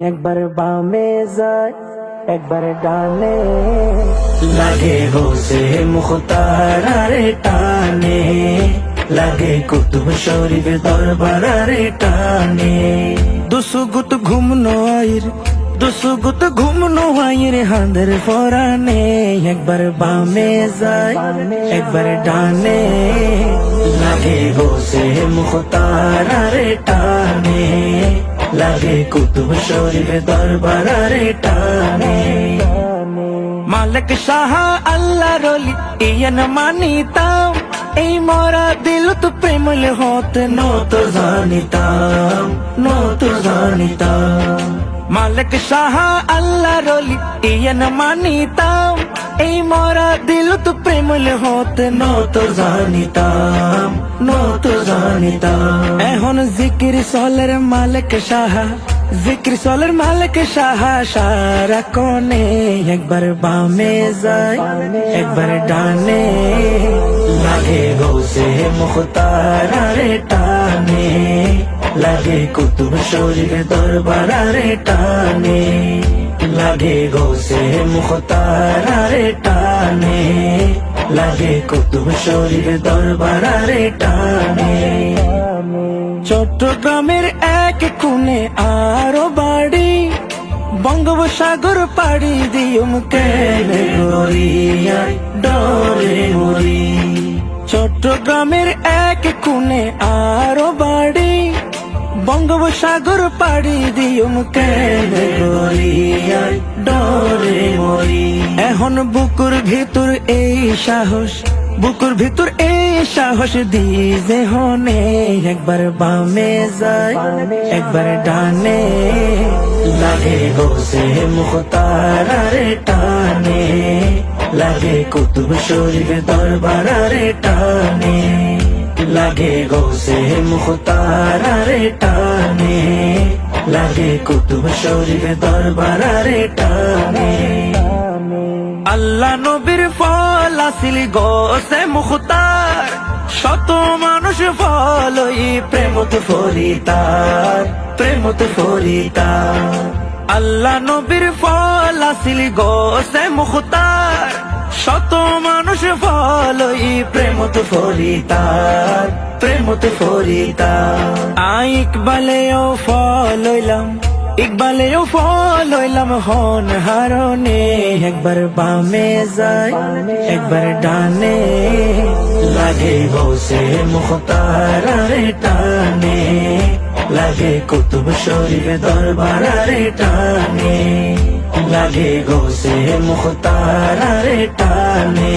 একবার বামে যায় একবার ডানে। লাগে হোসে মুখতার আরে টানে লাগে কুতুব শরীফ দরবার আরে টানে। দুসুগুত ঘুমনো আইর দুসুগুত ঘুমনো আইর হাঁদের ফরানে। একবার বামে যায় একবার ডানে। লাগে হোসে মুখতার আরে টানে। লাগে কুতুব শরীফ দরবার টানে। মালিক শাহ আল্লাহ রলি ইয়ন মানিতাম। এই মরা দিল তো প্রেমল হত, নত জানিতাম নত জানিতাম। মালিক শাহ আল্লাহ রলি ইয়ন মানিতাম। এই মরা দিল তো প্রেমল হত, নত জানিতাম, নত জানিতাম এখন জিকির সলের মালিক সাহা জিক্র সলের মালিক শাহ সারা কোনে একবার বামে যায় একবার ডানে লাগে গৌসে মুখতার টানে লাগে কুতুব শরীর দরবার আরে টানে লাগে গৌসে মুখতার টানে লাগে কুতুব শরীর দরবার টানে। চট্টগ্রামের এক কোণে আরও বাড়ি, বঙ্গোপসাগর পাড়ি দিয়ম কেনে ডরে মরি। চট্টগ্রামের এক কোণে আরও বাড়ি বঙ্গোপসাগর পাড়ি দিয়ম কেনে গড়িয়ায় ডরে মরি। এখন বুকুর ভিতর এই সাহস, বুকুর ভিতর এই সাহস দিয়ে হনে, একবার বামে যায়, একবার ডানে। লাগে গোসে মুখতার আরে টানে, লাগে কুতুব শরীফ দরবার টানে। লাগে গোসে মুখতার আরে টানে। লাগে কুতুব শরীফ দরবার আরে টানে। আল্লাহ নবীর ফল আসিল গোসে মুখতার। শত মানুষ ফলই প্রেমত ফরিতার প্রেমত ফরিতার আল্লাহ নবীর ফল আসিল গোসে মুখতার। শত মানুষ ফলই প্রেমত ফরিতার প্রেমত ফরিতার আই ইকবালেও ফল হইলাম, ইকবালেও ফল হইলাম, হন হারনে একবার বামে যায় একবার ডানে। লাগে বসে মুখতার টানে, লাগে কুতুব শরীফ দরবার টানে। লাগে গোসে মুখতার আরে টানে।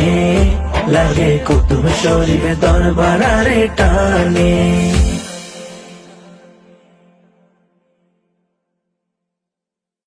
লাগে কুতুব শরীফ দরবারারে টানে।